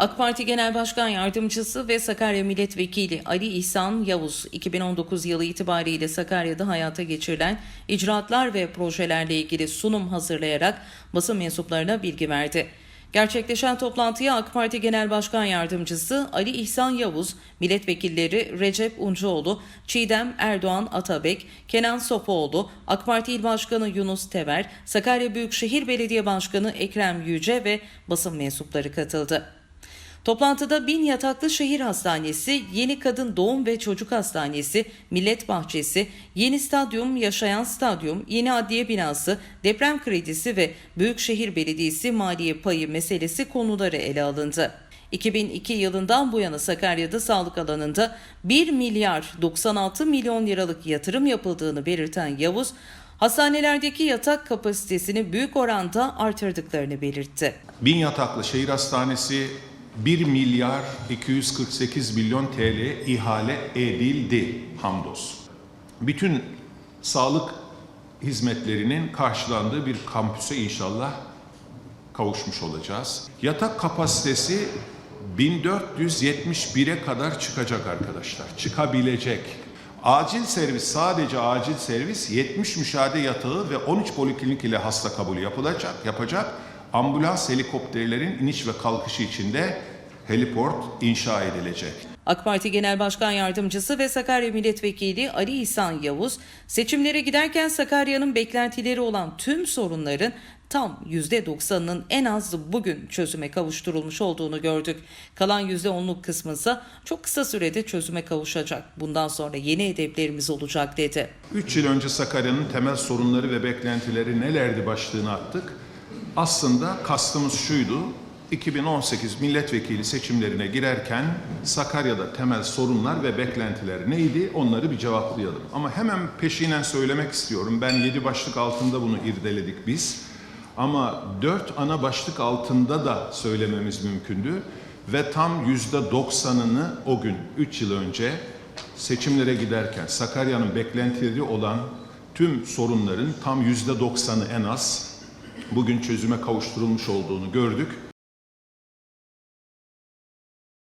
AK Parti Genel Başkan Yardımcısı ve Sakarya Milletvekili Ali İhsan Yavuz, 2019 yılı itibariyle Sakarya'da hayata geçirilen icraatlar ve projelerle ilgili sunum hazırlayarak basın mensuplarına bilgi verdi. Gerçekleşen toplantıya AK Parti Genel Başkan Yardımcısı Ali İhsan Yavuz, milletvekilleri Recep Uncuoğlu, Çiğdem Erdoğan Atabek, Kenan Sofuoğlu, AK Parti İl Başkanı Yunus Tever, Sakarya Büyükşehir Belediye Başkanı Ekrem Yüce ve basın mensupları katıldı. Toplantıda bin yataklı şehir hastanesi, yeni kadın doğum ve çocuk hastanesi, millet bahçesi, yeni stadyum, yaşayan stadyum, yeni adliye binası, deprem kredisi ve Büyükşehir Belediyesi maliye payı meselesi konuları ele alındı. 2002 yılından bu yana Sakarya'da sağlık alanında 1 milyar 96 milyon liralık yatırım yapıldığını belirten Yavuz, hastanelerdeki yatak kapasitesini büyük oranda artırdıklarını belirtti. Bin yataklı şehir hastanesi 1 milyar 248 milyon TL ihale edildi hamdolsun. Bütün sağlık hizmetlerinin karşılandığı bir kampüse inşallah kavuşmuş olacağız. Yatak kapasitesi 1471'e kadar çıkacak arkadaşlar. Çıkabilecek. Acil servis sadece acil servis 70 müşahede yatağı ve 13 poliklinik ile hasta kabulü yapılacak, yapacak. Ambulans helikopterlerin iniş ve kalkışı için de heliport inşa edilecek. AK Parti Genel Başkan Yardımcısı ve Sakarya Milletvekili Ali İhsan Yavuz, seçimlere giderken Sakarya'nın beklentileri olan tüm sorunların tam %90'ının en az bugün çözüme kavuşturulmuş olduğunu gördük. Kalan %10'luk kısmı ise çok kısa sürede çözüme kavuşacak. Bundan sonra yeni hedeflerimiz olacak dedi. 3 yıl önce Sakarya'nın temel sorunları ve beklentileri nelerdi başlığını attık. Aslında kastımız şuydu. 2018 milletvekili seçimlerine girerken Sakarya'da temel sorunlar ve beklentiler neydi? Onları bir cevaplayalım. Ama hemen peşinen söylemek istiyorum. Ben 7 başlık altında bunu irdeledik biz. Ama 4 ana başlık altında da söylememiz mümkündü. Ve tam %90'ını o gün 3 yıl önce seçimlere giderken Sakarya'nın beklentileri olan tüm sorunların tam %90'ı en az bugün çözüme kavuşturulmuş olduğunu gördük.